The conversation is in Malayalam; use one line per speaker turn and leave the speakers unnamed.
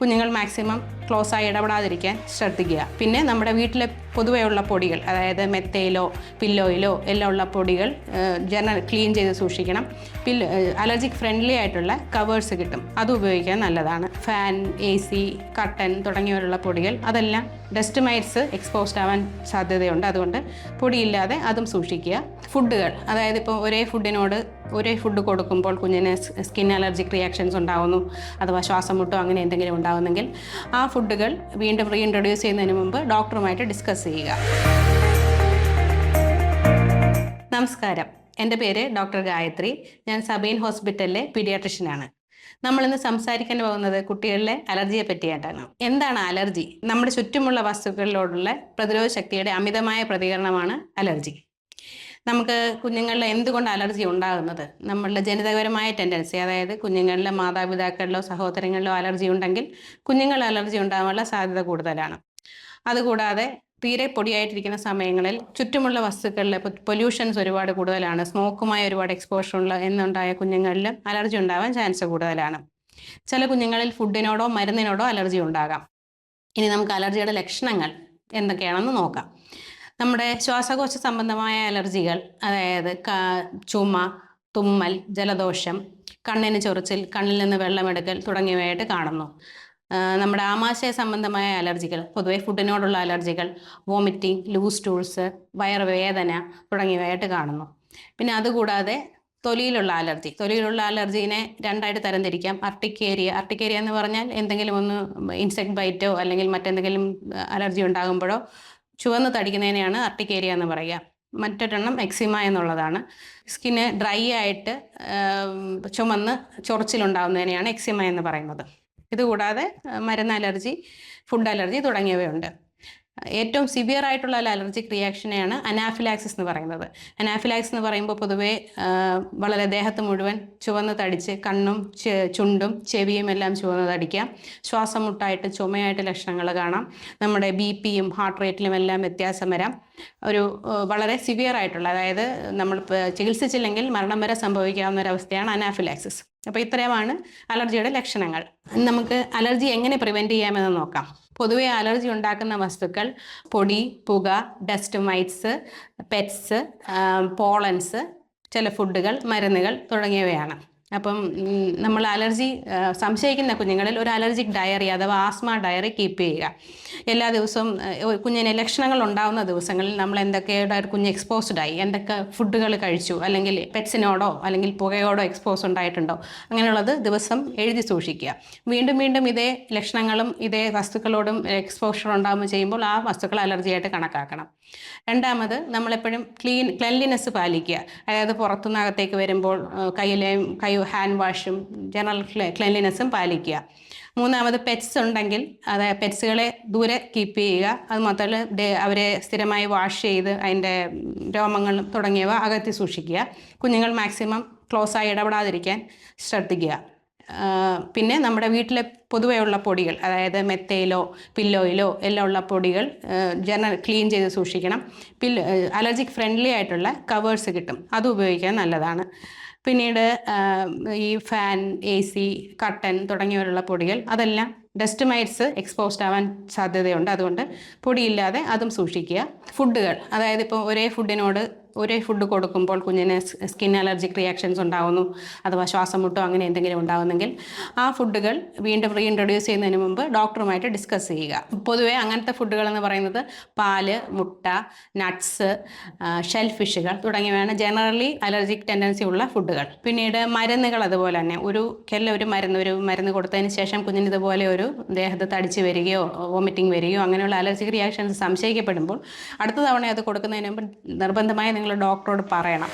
കുഞ്ഞുങ്ങൾ മാക്സിമം ക്ലോസ് ആയി ഇടപെടാതിരിക്കാൻ ശ്രദ്ധിക്കുക. പിന്നെ നമ്മുടെ വീട്ടിലെ പൊതുവെയുള്ള പൊടികൾ അതായത് മെത്തയിലോ പില്ലോയിലോ എല്ലാം ഉള്ള പൊടികൾ ജനറൽ ക്ലീൻ ചെയ്ത് സൂക്ഷിക്കണം. പില്ല് അലർജിക് ഫ്രണ്ട്ലി ആയിട്ടുള്ള കവേഴ്സ് കിട്ടും. അത് ഉപയോഗിക്കാൻ നല്ലതാണ്. ഫാൻ എ സി കട്ടൻ തുടങ്ങിയവരുള്ള പൊടികൾ അതെല്ലാം ഡസ്റ്റ് മൈറ്റ്സ് എക്സ്പോസ്ഡ് ആവാൻ സാധ്യതയുണ്ട്. അതുകൊണ്ട് പൊടിയില്ലാതെ അതും സൂക്ഷിക്കുക. ഫുഡുകൾ. അതായത് ഇപ്പോൾ ഒരേ ഫുഡിനോട് ഒരേ ഫുഡ് കൊടുക്കുമ്പോൾ കുഞ്ഞിന് സ്കിൻ അലർജിക് റിയാക്ഷൻസ് ഉണ്ടാകുന്നു അഥവാ ശ്വാസം മുട്ടോ അങ്ങനെ എന്തെങ്കിലും ഉണ്ടാകുന്നെങ്കിൽ ആ ഫുഡുകൾ വീണ്ടും റീഇൻട്രൊഡ്യൂസ് ചെയ്യുന്നതിന് മുമ്പ് ഡോക്ടറുമായിട്ട് ഡിസ്കസ് ചെയ്യുക. നമസ്കാരം. എന്റെ പേര് ഡോക്ടർ ഗായത്രി. ഞാൻ സബീൻ ഹോസ്പിറ്റലിലെ പീഡിയാട്രിഷ്യനാണ്. നമ്മളിന്ന് സംസാരിക്കാൻ പോകുന്നത് കുട്ടികളിലെ അലർജിയെ പറ്റിയായിട്ടാണ്. എന്താണ് അലർജി? നമ്മുടെ ചുറ്റുമുള്ള വസ്തുക്കളിലോടുള്ള പ്രതിരോധ ശക്തിയുടെ അമിതമായ പ്രതികരണമാണ് അലർജി. നമുക്ക് കുഞ്ഞുങ്ങളിൽ എന്തുകൊണ്ട് അലർജി ഉണ്ടാകുന്നത്? നമ്മളുടെ ജനിതകപരമായ ടെൻഡൻസി അതായത് കുഞ്ഞുങ്ങളിലെ മാതാപിതാക്കളിലോ സഹോദരങ്ങളിലോ അലർജി ഉണ്ടെങ്കിൽ കുഞ്ഞുങ്ങൾ അലർജി ഉണ്ടാകാനുള്ള സാധ്യത കൂടുതലാണ്. അതുകൂടാതെ തീരെ പൊടിയായിട്ടിരിക്കുന്ന സമയങ്ങളിൽ ചുറ്റുമുള്ള വസ്തുക്കളിൽ പൊല്യൂഷൻസ് ഒരുപാട് കൂടുതലാണ്. സ്മോക്കുമായി ഒരുപാട് എക്സ്പോഷർ ഉള്ള എന്നുണ്ടായ കുഞ്ഞുങ്ങളിൽ അലർജി ഉണ്ടാവാൻ ചാൻസ് കൂടുതലാണ്. ചില കുഞ്ഞുങ്ങളിൽ ഫുഡിനോടോ മരുന്നിനോടോ അലർജി ഉണ്ടാകാം. ഇനി നമുക്ക് അലർജിയുടെ ലക്ഷണങ്ങൾ എന്തൊക്കെയാണെന്ന് നോക്കാം. നമ്മുടെ ശ്വാസകോശ സംബന്ധമായ അലർജികൾ അതായത് ചുമ തുമ്മൽ ജലദോഷം കണ്ണിന് ചൊറിച്ചിൽ കണ്ണിൽ നിന്ന് വെള്ളമെടുക്കൽ തുടങ്ങിയവയായിട്ട് കാണുന്നു. നമ്മുടെ ആമാശയ സംബന്ധമായ അലർജികൾ പൊതുവെ ഫുഡിനോടുള്ള അലർജികൾ വോമിറ്റിംഗ് ലൂസ് ടൂൾസ് വയറുവേദന തുടങ്ങിയവയായിട്ട് കാണുന്നു. പിന്നെ അതുകൂടാതെ തൊലിയിലുള്ള അലർജി തൊലിയിലുള്ള അലർജീനെ രണ്ടായിട്ട് തരംതിരിക്കാം. അർട്ടിക്കേരിയ അർട്ടിക്കേരിയ എന്ന് പറഞ്ഞാൽ എന്തെങ്കിലും ഒന്ന് ഇൻസെക്ട് ബൈറ്റോ അല്ലെങ്കിൽ മറ്റെന്തെങ്കിലും അലർജി ഉണ്ടാകുമ്പോഴോ ചുവന്ന് തടിക്കുന്നതിനെയാണ് അർട്ടിക്കേരിയ എന്ന് പറയുക. മറ്റൊരെണ്ണം എക്സിമ എന്നുള്ളതാണ്. സ്കിന്ന് ഡ്രൈ ആയിട്ട് ചുമന്ന് ചൊറിച്ചിലുണ്ടാവുന്നതിനെയാണ് എക്സിമ എന്ന് പറയുന്നത്. ഇതുകൂടാതെ മരുന്ന് അലർജി ഫുഡ് അലർജി തുടങ്ങിയവയുണ്ട്. ഏറ്റവും സിവിയർ ആയിട്ടുള്ള ഒരു അലർജിക് റിയാക്ഷനെയാണ് അനാഫിലാക്സിസ് എന്ന് പറയുന്നത്. അനാഫിലാക്സിസ് എന്ന് പറയുമ്പോൾ പൊതുവേ വളരെ ദേഹത്ത് മുഴുവൻ ചുവന്ന് തടിച്ച് കണ്ണും ചുണ്ടും ചെവിയും എല്ലാം ചുവന്ന് തടിക്കാം. ശ്വാസം മുട്ടായിട്ട് ചുമയായിട്ട് ലക്ഷണങ്ങൾ കാണാം. നമ്മുടെ ബി പിയും ഹാർട്ട് റേറ്റിലും എല്ലാം വ്യത്യാസം വരാം. ഒരു വളരെ സിവിയർ ആയിട്ടുള്ള അതായത് നമ്മൾ ചികിത്സിച്ചില്ലെങ്കിൽ മരണം വരെ സംഭവിക്കാവുന്ന ഒരു അവസ്ഥയാണ് അനാഫിലാക്സിസ് അപ്പോൾ ഇത്രയുമാണ് അലർജിയുടെ ലക്ഷണങ്ങൾ. നമുക്ക് അലർജി എങ്ങനെ പ്രിവെന്റ് ചെയ്യാമെന്ന് നോക്കാം. പൊതുവെ അലർജി ഉണ്ടാക്കുന്ന വസ്തുക്കൾ പൊടി പുക ഡസ്റ്റ് മൈറ്റ്സ് പെറ്റ്സ് പോളൻസ് ചില ഫുഡുകൾ മരുന്നുകൾ തുടങ്ങിയവയാണ്. അപ്പം നമ്മൾ അലർജി സംശയിക്കുന്ന കുഞ്ഞുങ്ങളിൽ ഒരു അലർജിക് ഡയറി അഥവാ ആസ്മ ഡയറി കീപ്പ് ചെയ്യുക. എല്ലാ ദിവസവും കുഞ്ഞിന് ലക്ഷണങ്ങൾ ഉണ്ടാകുന്ന ദിവസങ്ങളിൽ നമ്മൾ എന്തൊക്കെയുടെ കുഞ്ഞ് എക്സ്പോസ്ഡ് ആയി എന്തൊക്കെ ഫുഡുകൾ കഴിച്ചു അല്ലെങ്കിൽ പെറ്റ്സിനോടോ അല്ലെങ്കിൽ പുകയോടോ എക്സ്പോസ് ഉണ്ടായിട്ടുണ്ടോ അങ്ങനെയുള്ളത് ദിവസം എഴുതി സൂക്ഷിക്കുക. വീണ്ടും വീണ്ടും ഇതേ ലക്ഷണങ്ങളും ഇതേ വസ്തുക്കളോടും എക്സ്പോഷർ ഉണ്ടാകുമ്പോൾ ചെയ്യുമ്പോൾ ആ വസ്തുക്കൾ അലർജിയായിട്ട് കണക്കാക്കണം. രണ്ടാമത് നമ്മളെപ്പോഴും ക്ലീൻ ക്ലെൻലിനെസ് പാലിക്കുക. അതായത് പുറത്തുനിന്ന് അകത്തേക്ക് വരുമ്പോൾ കയ്യിലെയും കൈ ഹാൻഡ് വാഷും ജനറൽ ക്ലെൻലിനെസ്സും പാലിക്കുക. മൂന്നാമത് പെറ്റ്സ് ഉണ്ടെങ്കിൽ അതായത് പെറ്റ്സുകളെ ദൂരെ കീപ്പ് ചെയ്യുക. അത് മാത്രമല്ല അവരെ സ്ഥിരമായി വാഷ് ചെയ്ത് അതിന്റെ രോമങ്ങളും തുടങ്ങിയവ അകത്തി സൂക്ഷിക്കുക. കുഞ്ഞുങ്ങൾ മാക്സിമം ക്ലോസ് ആയി ഇടപെടാതിരിക്കാൻ ശ്രദ്ധിക്കുക. പിന്നെ നമ്മുടെ വീട്ടിലെ പൊതുവെയുള്ള പൊടികൾ അതായത് മെത്തയിലോ പില്ലോയിലോ എല്ലാം ഉള്ള പൊടികൾ ജനറൽ ക്ലീൻ ചെയ്ത് സൂക്ഷിക്കണം. പില്ലോ അലർജിക് ഫ്രണ്ട്ലി ആയിട്ടുള്ള കവേഴ്സ് കിട്ടും. അത് ഉപയോഗിക്കാൻ നല്ലതാണ്. പിന്നീട് ഈ ഫാൻ എ സി കട്ടൻ തുടങ്ങിയവരുള്ള പൊടികൾ അതെല്ലാം ഡസ്റ്റ് മൈറ്റ്സ് എക്സ്പോസ്ഡ് ആവാൻ സാധ്യതയുണ്ട്. അതുകൊണ്ട് പൊടിയില്ലാതെ അതും സൂക്ഷിക്കുക. ഫുഡുകൾ അതായത് ഇപ്പോൾ ഒരേ ഫുഡിനോട് ഒരേ ഫുഡ് കൊടുക്കുമ്പോൾ കുഞ്ഞിന് സ്കിൻ അലർജിക് റിയാക്ഷൻസ് ഉണ്ടാകുന്നു അഥവാ ശ്വാസം മുട്ടോ അങ്ങനെ എന്തെങ്കിലും ഉണ്ടാകുന്നെങ്കിൽ ആ ഫുഡുകൾ വീണ്ടും റീഇൻട്രൊഡ്യൂസ് ചെയ്യുന്നതിന് മുമ്പ് ഡോക്ടറുമായിട്ട് ഡിസ്കസ് ചെയ്യുക. പൊതുവേ അങ്ങനത്തെ ഫുഡുകൾ എന്ന് പറയുന്നത് പാൽ മുട്ട നട്ട്സ് ഷെൽ ഫിഷുകൾ തുടങ്ങിയവയാണ് ജനറലി അലർജിക് ടെൻഡൻസി ഉള്ള ഫുഡുകൾ പിന്നീട് മരുന്നുകൾ അതുപോലെ തന്നെ ഒരു കെല്ല ഒരു മരുന്ന് ഒരു മരുന്ന് കൊടുത്തതിന് ശേഷം കുഞ്ഞിന് ഇതുപോലെ ഒരു ദേഹത്ത് തടിച്ച് വരികയോ വോമിറ്റിംഗ് വരികയോ അങ്ങനെയുള്ള അലർജിക് റിയാക്ഷൻസ് സംശയിക്കപ്പെടുമ്പോൾ അടുത്ത തവണ അത് കൊടുക്കുന്നതിന് മുമ്പ് നിർബന്ധമായി നിങ്ങൾ ഡോക്ടറോട് പറയണം.